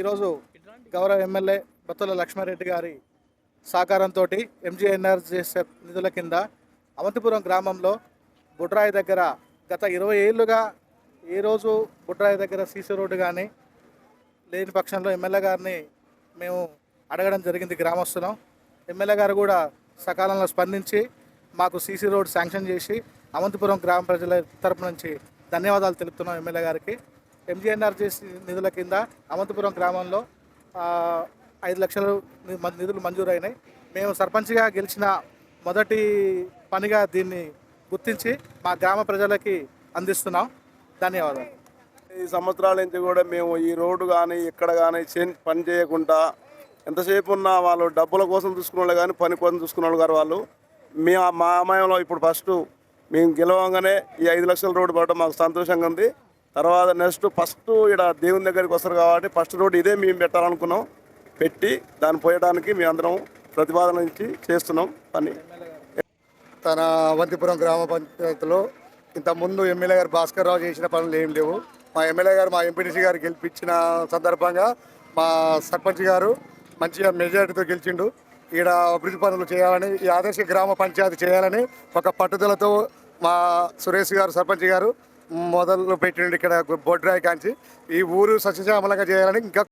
ఈరోజు గౌరవ ఎమ్మెల్యే బొత్తుల లక్ష్మారెడ్డి గారి సహకారంతో ఎంజీఎన్ఆర్జీఎస్ నిధుల కింద అవంతిపురం గ్రామంలో బుడ్రాయి దగ్గర గత ఇరవై ఏళ్ళుగా ఏ రోజు బుడ్రాయి దగ్గర సీసీ రోడ్డు కానీ లేని పక్షంలో ఎమ్మెల్యే గారిని మేము అడగడం జరిగింది గ్రామస్తులం. ఎమ్మెల్యే గారు కూడా సకాలంలో స్పందించి మాకు సీసీ రోడ్ శాంక్షన్ చేసి అవంతిపురం గ్రామ ప్రజల తరపు నుంచి ధన్యవాదాలు తెలుపుతున్నాం ఎమ్మెల్యే గారికి. ఎంజీఎన్ఆర్జీసీ నిధుల కింద అమంతపురం గ్రామంలో ఐదు లక్షలు ని- మ- నిధులు మంజూరైనాయి. మేము సర్పంచ్గా గెలిచిన మొదటి పనిగా దీన్ని గుర్తించి మా గ్రామ ప్రజలకి అందిస్తున్నాం. ధన్యవాదాలు. ఈ సంవత్సరాల నుంచి కూడా మేము ఈ రోడ్డు కానీ ఇక్కడ కానీ పని చేయకుండా ఎంతసేపు ఉన్నా వాళ్ళు డబ్బుల కోసం చూసుకునే వాళ్ళు కానీ పని కోసం చూసుకునే వాళ్ళు గారు వాళ్ళు. మేము మా అమ్మాయంలో ఇప్పుడు ఫస్ట్ మేము గెలవంగానే ఈ ఐదు లక్షల రోడ్డు పడడం మాకు సంతోషంగా ఉంది. తర్వాత నెక్స్ట్ ఫస్ట్ ఇక్కడ దేవుని దగ్గరికి వస్తారు కాబట్టి ఫస్ట్ రోడ్ ఇదే మేము పెట్టాలనుకున్నాం. పెట్టి దాన్ని పోయడానికి మేము అందరం ప్రతిపాదన ఇచ్చి చేస్తున్నాం పని. తన అవంతిపురం గ్రామ పంచాయతీలో ఇంతకుముందు ఎమ్మెల్యే గారు భాస్కర్ రావు చేసిన పనులు ఏం లేవు. మా ఎమ్మెల్యే గారు మా ఎంపీటీసీ గారు గెలిపించిన సందర్భంగా మా సర్పంచ్ గారు మంచిగా మెజారిటీతో గెలిచిండు. ఈడ అభివృద్ధి పనులు చేయాలని ఈ ఆదర్శ గ్రామ పంచాయతీ చేయాలని ఒక పట్టుదలతో మా సురేష్ గారు సర్పంచ్ గారు మొదలు పెట్టిండు ఇక్కడ బొడ్రాయి కాంచి. ఈ ఊరు సస్యశ్యామలంగా చేయాలని ఇంకా